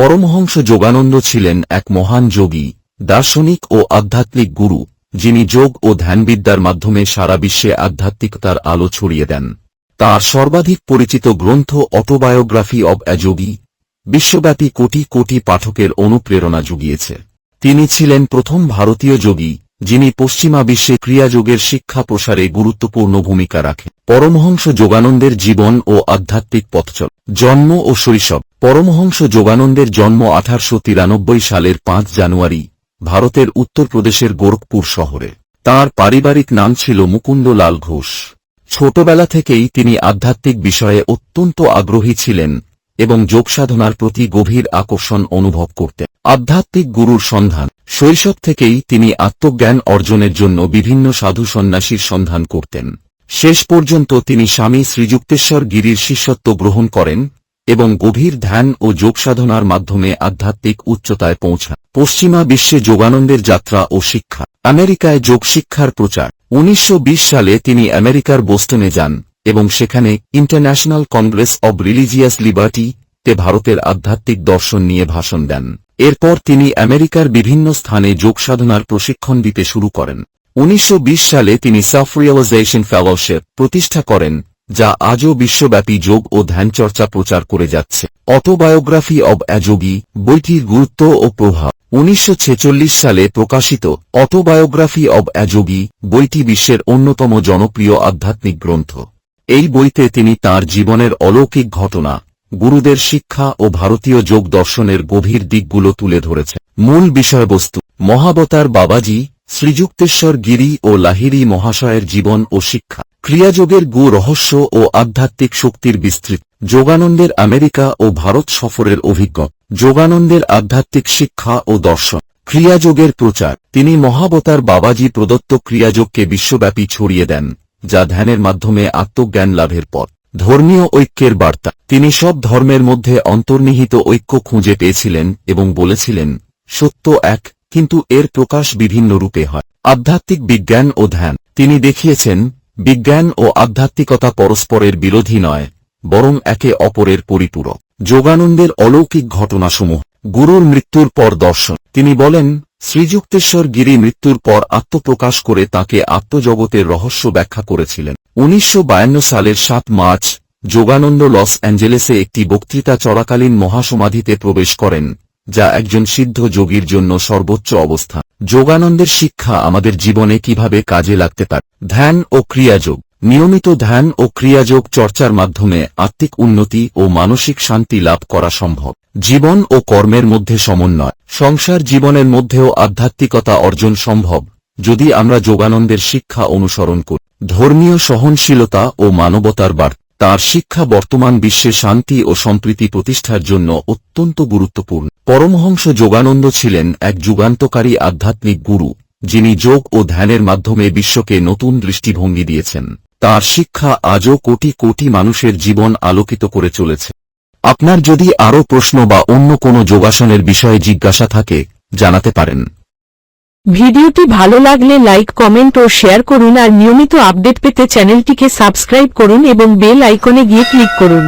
পরমহংস যোগানন্দ ছিলেন এক মহান যোগী, দার্শনিক ও আধ্যাত্মিক গুরু, যিনি যোগ ও ধ্যানবিদ্যার মাধ্যমে সারা বিশ্বে আধ্যাত্মিকতার আলো ছড়িয়ে দেন। তার সর্বাধিক পরিচিত গ্রন্থ অটোবায়োগ্রাফি অব এ যোগী, বিশ্বব্যাপী কোটি কোটি পাঠকের অনুপ্রেরণা জুগিয়েছে। তিনি ছিলেন প্রথম ভারতীয় যোগী, যিনি পশ্চিমা বিশ্বে ক্রিয়াযোগের শিক্ষা প্রসারে গুরুত্বপূর্ণ ভূমিকা রাখেন। পরমহংস যোগানন্দের জীবন ও আধ্যাত্মিক পথচল, জন্ম ও শৈশব পরমহংস যোগানন্দের জন্ম আঠারশো তিরানব্বই সালের পাঁচ জানুয়ারি, ভারতের উত্তরপ্রদেশের গোরখপুর শহরে। তার পারিবারিক নাম ছিল মুকুন্দলাল ঘোষ। ছোটবেলা থেকেই তিনি আধ্যাত্মিক বিষয়ে অত্যন্ত আগ্রহী ছিলেন এবং যোগসাধনার প্রতি গভীর আকর্ষণ অনুভব করতেন। আধ্যাত্মিক গুরুর সন্ধান। শৈশব থেকেই তিনি আত্মজ্ঞান অর্জনের জন্য বিভিন্ন সাধু সন্ন্যাসীর সন্ধান করতেন। শেষ পর্যন্ত তিনি স্বামী শ্রীযুক্তেশ্বর গিরির শিষ্যত্ব গ্রহণ করেন এবং গভীর ধ্যান ও যোগসাধনার মাধ্যমে আধ্যাত্মিক উচ্চতায় পৌঁছান পশ্চিমা বিশ্বে যোগানন্দের যাত্রা ও শিক্ষা। আমেরিকায় যোগ শিক্ষার প্রচার। উনিশশো বিশ সালে তিনি আমেরিকার বোস্টনে যান এবং সেখানে international congress of religious liberty তে ভারতের আধ্যাত্মিক দর্শন নিয়ে ভাষণ দেন। এরপর তিনি আমেরিকার বিভিন্ন স্থানে যোগসাধনার প্রশিক্ষণ দিতে শুরু করেন। উনিশশো বিশ সালে তিনি সেলফ রিয়েলাইজেশন ফেলোশিপ প্রতিষ্ঠা করেন যা আজও বিশ্বব্যাপী যোগ ও ধ্যানচর্চা প্রচার করে যাচ্ছে। অটোবায়োগ্রাফি অব অ্যাযোগী বইটির গুরুত্ব ও প্রভাব। উনিশশো ছেচল্লিশ সালে প্রকাশিত অটোবায়োগ্রাফি অব অ্যাযোগী বইটি বিশ্বের অন্যতম জনপ্রিয় আধ্যাত্মিক গ্রন্থ। এই বইতে তিনি তার জীবনের অলৌকিক ঘটনা, গুরুদের শিক্ষা ও ভারতীয় যোগ দর্শনের গভীর দিকগুলো তুলে ধরেছে। মূল বিষয়বস্তু, মহাবতার বাবাজি শ্রীযুক্তেশ্বর গিরি ও লাহিরি মহাশয়ের জীবন ও শিক্ষা। ক্রিয়াযোগের গু রহস্য ও আধ্যাত্মিক শক্তির বিস্তৃত। যোগানন্দের আমেরিকা ও ভারত সফরের অভিজ্ঞতা যোগানন্দের আধ্যাত্মিক শিক্ষা ও দর্শন। ক্রিয়াযোগের প্রচার। তিনি মহাবতার বাবাজি প্রদত্ত ক্রিয়াযোগকে বিশ্বব্যাপী ছড়িয়ে দেন, যা ধ্যানের মাধ্যমে আত্মজ্ঞান লাভের পথ। ধর্মীয় ঐক্যের বার্তা। তিনি সব ধর্মের মধ্যে অন্তর্নিহিত ঐক্য খুঁজে পেয়েছিলেন এবং বলেছিলেন, সত্য এক, কিন্তু এর প্রকাশ বিভিন্ন রূপে হয়। আধ্যাত্মিক বিজ্ঞান ও ধ্যান। তিনি দেখিয়েছেন বিজ্ঞান ও আধ্যাত্মিকতা পরস্পরের বিরোধী নয়, বরং একে অপরের পরিপূরক। যোগানন্দের অলৌকিক ঘটনাসমূহ, গুরুর মৃত্যুর পর দর্শন। তিনি বলেন, শ্রীযুক্তেশ্বর গিরি মৃত্যুর পর আত্মপ্রকাশ করে তাকে আত্মজগতের রহস্য ব্যাখ্যা করেছিলেন। উনিশশো বায়ান্ন সালের সাত মার্চ, যোগানন্দ লস অ্যাঞ্জেলেসে একটি বক্তৃতা চলাকালীন মহাসমাধিতে প্রবেশ করেন, যা একজন সিদ্ধ যোগীর জন্য সর্বোচ্চ অবস্থা। যোগানন্দের শিক্ষা আমাদের জীবনে কীভাবে কাজে লাগতে পারে? ধ্যান ও ক্রিয়াযোগ। নিয়মিত ধ্যান ও ক্রিয়াযোগ চর্চার মাধ্যমে আত্মিক উন্নতি ও মানসিক শান্তি লাভ করা সম্ভব। জীবন ও কর্মের মধ্যে সমন্বয়। সংসার জীবনের মধ্যেও আধ্যাত্মিকতা অর্জন সম্ভব। যদি আমরা যোগানন্দের শিক্ষা অনুসরণ করি, ধর্মীয় সহনশীলতা ও মানবতার বার্তা তার শিক্ষা বর্তমান বিশ্বে শান্তি ও সম্প্রীতি প্রতিষ্ঠার জন্য অত্যন্ত গুরুত্বপূর্ণ। পরমহংস যোগানন্দ ছিলেন এক যুগান্তকারী আধ্যাত্মিক গুরু, যিনি যোগ ও ধ্যানের মাধ্যমে বিশ্বকে নতুন দৃষ্টিভঙ্গি দিয়েছেন। তার শিক্ষা আজও কোটি কোটি মানুষের জীবন আলোকিত করে চলেছে। আপনার যদি আরও প্রশ্ন বা অন্য কোনো যোগাসনের বিষয়ে জিজ্ঞাসা থাকে, জানাতে পারেন। ভিডিওটি ভালো লাগলে লাইক, কমেন্ট ও শেয়ার করুন আর নিয়মিত আপডেট পেতে চ্যানেলটিকে সাবস্ক্রাইব করুন এবং বেল আইকনে গিয়ে ক্লিক করুন।